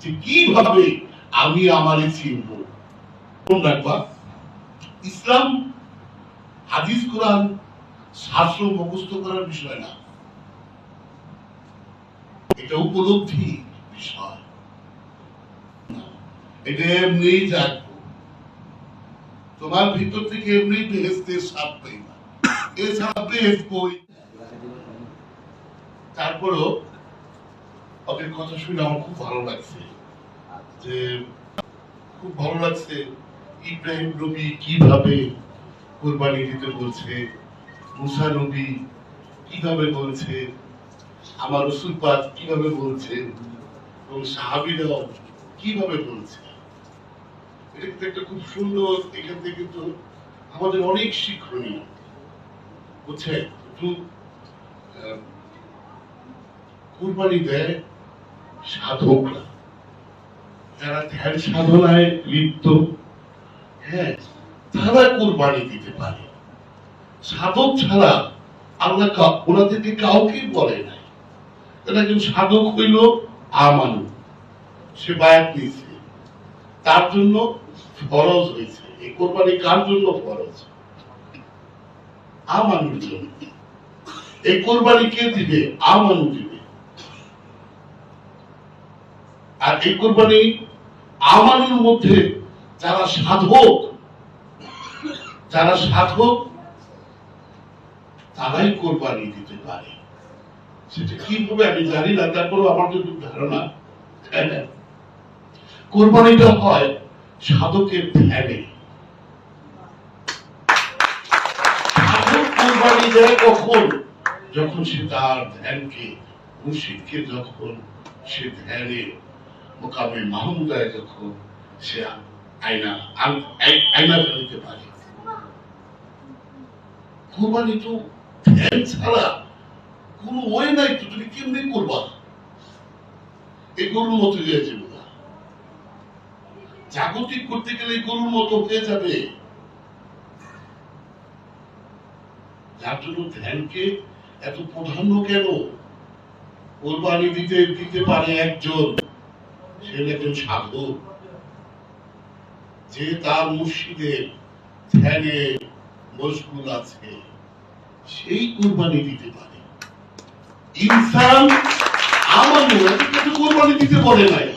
যে কীভাবে আমি আমারে চিনব ইসলাম, হাদিস, কোরআন শাস্ত্র মুখস্থ করার বিষয় না। এটা উপলব্ধি বিষয়। এটা এমনি জাগবো তোমার ভিতর থেকে এমনি বেহেস্তের স্বাদ পাইবা। এছাড়া বেহেস্ত তারপরও ওদের কথা শুনে আমার খুব ভালো লাগছে। যে খুব ভালো লাগছে ইব্রাহিম নবী কীভাবে কোরবানি দিতে বলছে মুসা নবী কীভাবে বলছে আমার রসুল পাক কীভাবে বলছে এবং সাহাবিরাও কীভাবে বলছে। এটা কিন্তু একটা খুব সুন্দর এখান থেকে কিন্তু আমাদের অনেক শিক্ষণীয়। বুঝছে একটু আহ, কুরবানি দেয় সাধকরা যারা ধ্যান সাধনায় লিপ্ত হ্যাঁ তারা কুরবানি দিতে পারে। সাধক ছাড়া আল্লাহ কাউকে বলে নাই। এটা কিন্তু সাধক হইল আমানু সে বায়াত নিয়েছে। তার জন্য ফরজ হয়েছে। এই কোরবানি কার জন্য ফরজ? আমানুর জন্য। এই কোরবানি কে দিবে? আমানু দিবে আর এই কোরবানি আমানুর মধ্যে যারা সাধক যারা সাধক, তারাই কোরবানি দিতে পারে। সেটা কীভাবে আমি জানি না, তারপরেও আমার যদি ধারণা কোরবানিটা হয় সাধকের ধ্যানে। কোরবানি দেয় কখন? যখন সে তার ধ্যানকে যখন সে ধ্যানে। মোকামে মাহমুদায় যখন সে আয়না আয়না পারে। কোরবানি তো ধ্যান ছাড়া ওয়ে নাই তো, তুমি কেমনি করবা? এই গরুর মতো হয়ে যাবে জাগতিক করতে গেলে গরুর মতো হয়ে যাবে। যার জন্য ধ্যানকে এত প্রাধান্য কেন? কোরবানি দিতে দিতে পারে একজন। হলো একজন সাধক যে তার মুর্শিদের ধ্যানে মশগুল আছে, সেই কোরবানি দিতে পারে। ইনসান আমার কিন্তু কোরবানি দিতে বলে নাই।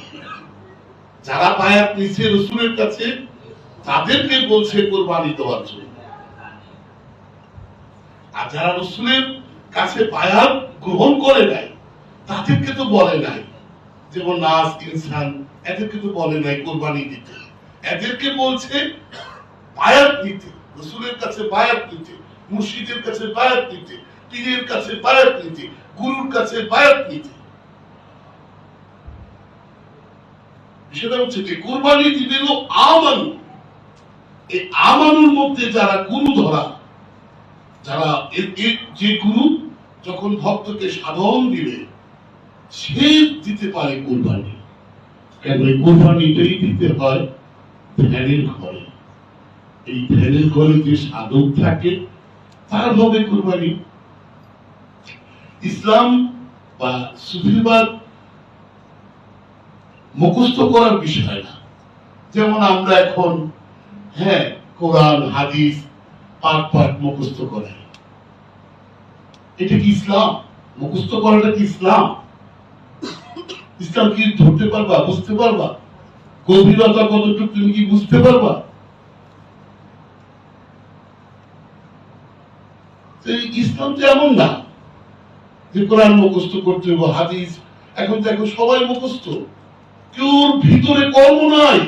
যারা বায়াত নিচ্ছে রসুলের কাছে, তাদেরকে বলছে কোরবানি দেওয়ার জন্য। আর যারা রসুলের কাছে বায়াত গ্রহণ করে নাই, তাদেরকে তো বলে নাই। যেমন নাস, ইনসান, এদেরকে তো বলে নাই কোরবানি দিতে। এদেরকে বলছে বায়াত নিতে, রসুলের কাছে বায়াত নিতে, মুর্শিদের কাছে বায়াত নিতে, পীরের কাছে বায়াত নিতে, গুরুর কাছে বায়াত নিতে। সেটা হচ্ছে কি, কোরবানি দিবে হলো আমানু। এই আমানুর মধ্যে যারা গুরু ধরা, যারা যে গুরু, যখন ভক্তকে সাধন দিবে সে দিতে পারে কোরবানি। কেন এই কোরবানিটাই দিতে হয়, ধ্যানের ঘরে। এই ধ্যানের ঘরে যে সাধক থাকে, তার হবে কোরবানি। ইসলাম বা সুফিবাদ মুখস্থ করার বিষয় না। যেমন আমরা এখন হ্যাঁ কোরআন, হাদিস পাঠ পাঠ মুখস্থ করাই। এটা কি ইসলাম? মুখস্থ করাটা কি ইসলাম? ইসলাম কি ধরতে পারবা, বুঝতে পারবা? গভীরতা কতটুকু তুমি কি বুঝতে পারবা? ইসলাম তো এমন না যে কোরআন মুখস্থ করতে হবে হাদিস। এখন দেখো সবাই মুখস্থ। কেউ ভিতরে কর্ম নাই।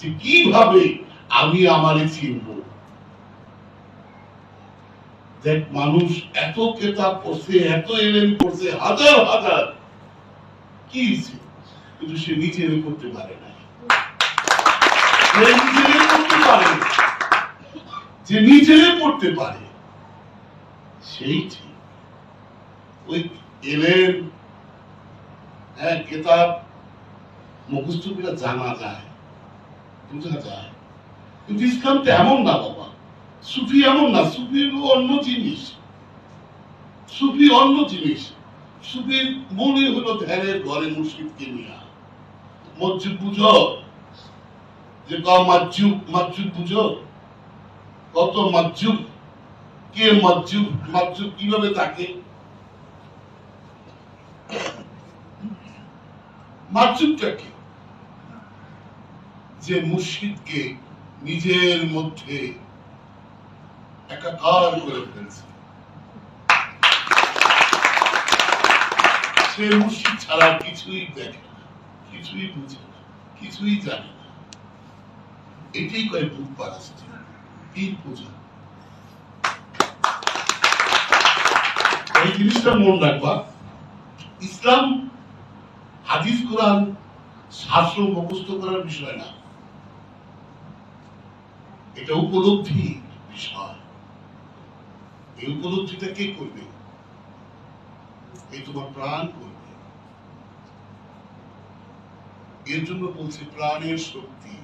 যে কীভাবে আমি আমারে চিনব? দেখ মানুষ এত কেতাব পড়ছে, এত এলেন পড়ছে, হাজার হাজার। কি কিন্তু সে নিজের করতে পারে না করতে পারে। না। যে নিজে পড়তে পারে, সেই ঠিক। ওই এলেন হ্যাঁ কেতাব মুখস্থ জানা যায়, বোঝা যায়। কিন্তু ইসলাম তো এমন না বাবা। সুফি এমন না সুফি অন্য জিনিস। সুফি অন্য জিনিস। সুফির মনে হলো ধ্যানের ঘরে মুর্শিদকে মসজিদ বুঝো? যে ক বুঝো? কত কে কীভাবে থাকে? মাজ্জুবটা কি? যে মুর্শিদকে নিজের মধ্যে একাকার করে ফেলছে। সে ছাড়া কিছুই দেখে কিছুই বুঝে কিছুই জানে এটাই বুক পূজা এই জিনিসটা মন রাখবা। ইসলাম, হাদিস, কোরআন শাস্ত্র মুখস্থ করার বিষয় না। এটা উপলব্ধি বিষয়। এই উপলব্ধিটা কে করবে? এই তোমার প্রাণ করবে। এর জন্য বলছি প্রাণের শক্তি,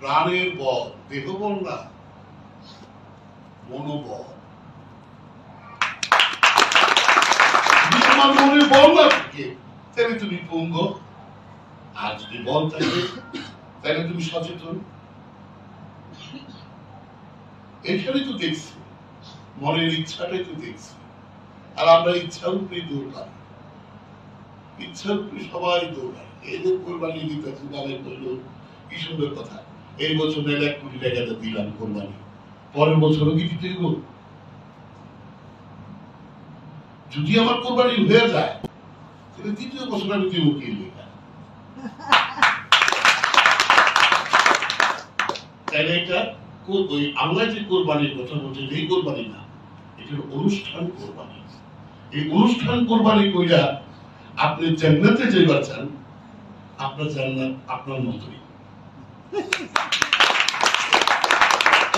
প্রাণের বল দেহ বল না মনোবল মনে বল না থাকে, তাহলে তুমি পঙ্গ। আর যদি বল থাকে, তাহলে তুমি সচেতন। এখানে তো দেখছি মনের ইচ্ছাটাই তো দেখছি। আর আমরা ইচ্ছার উপরে দৌড়াই। ইচ্ছার উপরে সবাই দৌড়ায়। এদের কোরবানি দিতেছি নালে করল কি সুন্দর কথা। এই বছর নাহলে এক কোটি টাকাটা দিলাম কোরবানি। পরের বছরও কি দিতে যদি আমার কোরবানি হয়ে যায়, তাহলে দ্বিতীয় বছর আমি দিব কি লেখা? তাহলে এটা ওই যে কোরবানির কথা বলছে এই কোরবানি না। এটা অনুষ্ঠান এই অনুষ্ঠান কোরবানি কইরা আপনি জান্নাতে যাইবার চান, আপনার জান্নাত আপনার মতোই।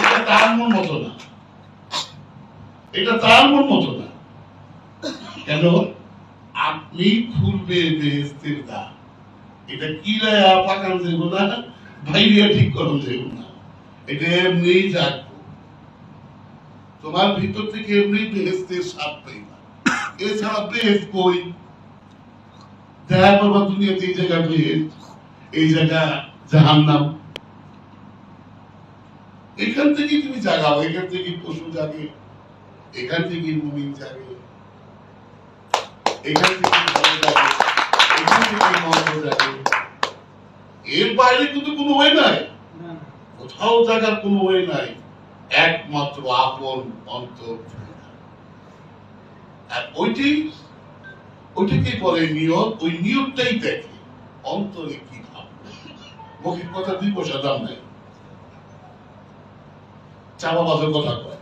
এটা তার মন মতো না। এটা তার মন না। কেন? আপনি খুলবে বেহেস্তের দ্বার এটা কি রায়া পাকান দেব না, ভাইরিয়া ঠিক করন দেব না। এটা এমনি জাগবো তোমার ভিতর থেকে এমনি বেহেস্তের স্বাদ পাইবা এছাড়া বেহেস্ত বই দেখা করবা দুনিয়াতে এই জায়গা বেহেস্ত। এই জায়গা জাহান্নাম। এখান থেকে তুমি জাগাও এখান থেকে পশু জাগে এখান থেকে মুমিন জাগে এখান থেকে ভালো জাগে এখান থেকে মন্দ জাগে। এর বাইরে কিন্তু কোনো ওয়ে নাই। কোথাও জাগার কোনো ওয়ে নাই। একমাত্র আপন অন্তর আর ওইটি ওইটাকে বলে নিয়ত, ওই নিয়তটাই দেখে অন্তরে কি ভাব। মুখের কথা দুই পয়সা দাম নাই। চাপা বাজার কথা কয়,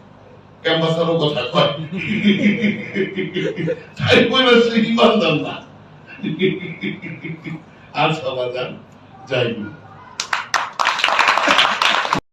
ক্যাম্পাসারও কথা কয়। তাই বলে সে ইমানদার না। আর সমাধান যাইনি